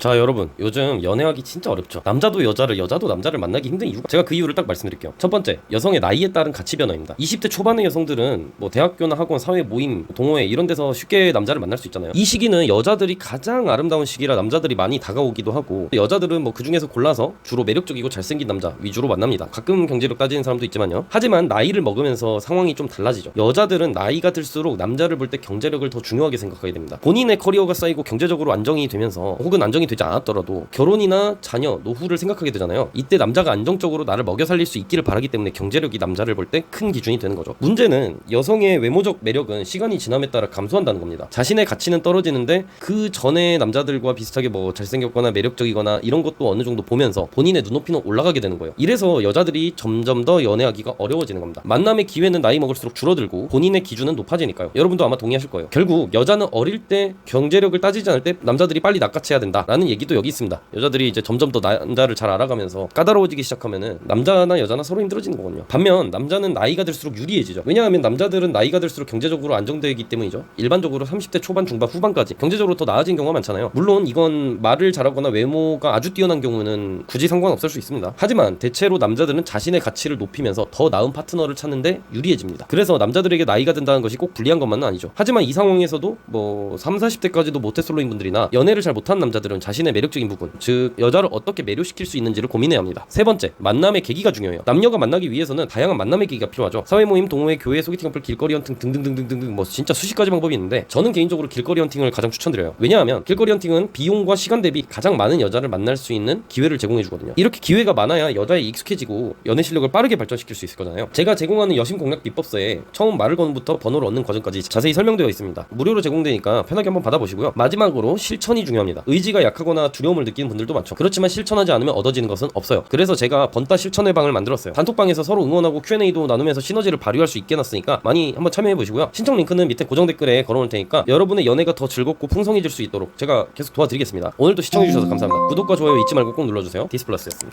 자 여러분. 요즘 연애하기 진짜 어렵죠. 남자도 여자를 여자도 남자를 만나기 힘든 이유가 제가 그 이유를 딱 말씀드릴게요. 첫 번째 여성의 나이에 따른 가치 변화입니다. 20대 초반의 여성들은 뭐 대학교나 학원 사회 모임 동호회 이런 데서 쉽게 남자를 만날 수 있잖아요. 이 시기는 여자들이 가장 아름다운 시기라 남자들이 많이 다가오기도 하고 여자들은 뭐 그중에서 골라서 주로 매력적이고 잘생긴 남자 위주로 만납니다. 가끔 경제력 따지는 사람도 있지만요. 하지만 나이를 먹으면서 상황이 좀 달라지죠. 여자들은 나이가 들수록 남자를 볼 때 경제력을 더 중요하게 생각하게 됩니다. 본인의 커리어가 쌓이고 경제적으로 안정이 되면서 혹은 안정이 되지 않았더라도 결혼이나 자녀, 노후를 생각하게 되잖아요. 이때 남자가 안정적으로 나를 먹여 살릴 수 있기를 바라기 때문에 경제력이 남자를 볼 때 큰 기준이 되는 거죠. 문제는 여성의 외모적 매력은 시간이 지남에 따라 감소한다는 겁니다. 자신의 가치는 떨어지는데 그 전에 남자들과 비슷하게 뭐 잘생겼거나 매력적이거나 이런 것도 어느 정도 보면서 본인의 눈높이는 올라가게 되는 거예요. 이래서 여자들이 점점 더 연애하기가 어려워지는 겁니다. 만남의 기회는 나이 먹을수록 줄어들고 본인의 기준은 높아지니까요. 여러분도 아마 동의하실 거예요. 결국 여자는 어릴 때 경제력을 따지지 않을 때 남자들이 빨리 낚아채야 된다라는 얘기도 여기 있습니다. 여자들이 이제 점점 더 남자를 잘 알아가면서 까다로워지기 시작하면은 남자나 여자나 서로 힘들어지는 거거든요. 반면 남자는 나이가 들수록 유리해지죠. 왜냐하면 남자들은 나이가 들수록 경제적으로 안정되기 때문이죠. 일반적으로 30대 초반, 중반, 후반까지 경제적으로 더 나아진 경우가 많잖아요. 물론 이건 말을 잘하거나 외모가 아주 뛰어난 경우는 굳이 상관없을 수 있습니다. 하지만 대체로 남자들은 자신의 가치를 높이면서 더 나은 파트너를 찾는데 유리해집니다. 그래서 남자들에게 나이가 든다는 것이 꼭 불리한 것만은 아니죠. 하지만 이 상황에서도 뭐 3, 40대까지도 모태솔로인 분들이나 연애를 잘 못한 남자들은 자신의 매력적인 부분, 즉 여자를 어떻게 매료시킬 수 있는지를 고민해야 합니다. 세 번째, 만남의 계기가 중요해요. 남녀가 만나기 위해서는 다양한 만남의 계기가 필요하죠. 사회 모임, 동호회, 교회, 소개팅 어플, 길거리 헌팅 등등등등등등 뭐 진짜 수십 가지 방법이 있는데 저는 개인적으로 길거리 헌팅을 가장 추천드려요. 왜냐하면 길거리 헌팅은 비용과 시간 대비 가장 많은 여자를 만날 수 있는 기회를 제공해 주거든요. 이렇게 기회가 많아야 여자에 익숙해지고 연애 실력을 빠르게 발전시킬 수 있을 거잖아요. 제가 제공하는 여심 공략 비법서에 처음 말을 거는부터 번호를 얻는 과정까지 자세히 설명되어 있습니다. 무료로 제공되니까 편하게 한번 받아보시고요. 마지막으로 실천이 중요합니다. 의지가 약 하거나 두려움을 느끼는 분들도 많죠. 그렇지만 실천하지 않으면 얻어지는 것은 없어요. 그래서 제가 번따 실천의 방을 만들었어요. 단톡방에서 서로 응원하고 Q&A도 나누면서 시너지를 발휘할 수 있게 해놨으니까 많이 한번 참여해 보시고요. 신청 링크는 밑에 고정 댓글에 걸어놓을 테니까 여러분의 연애가 더 즐겁고 풍성해질 수 있도록 제가 계속 도와드리겠습니다. 오늘도 시청해 주셔서 감사합니다. 구독과 좋아요 잊지 말고 꼭 눌러주세요. 디스플러스였습니다.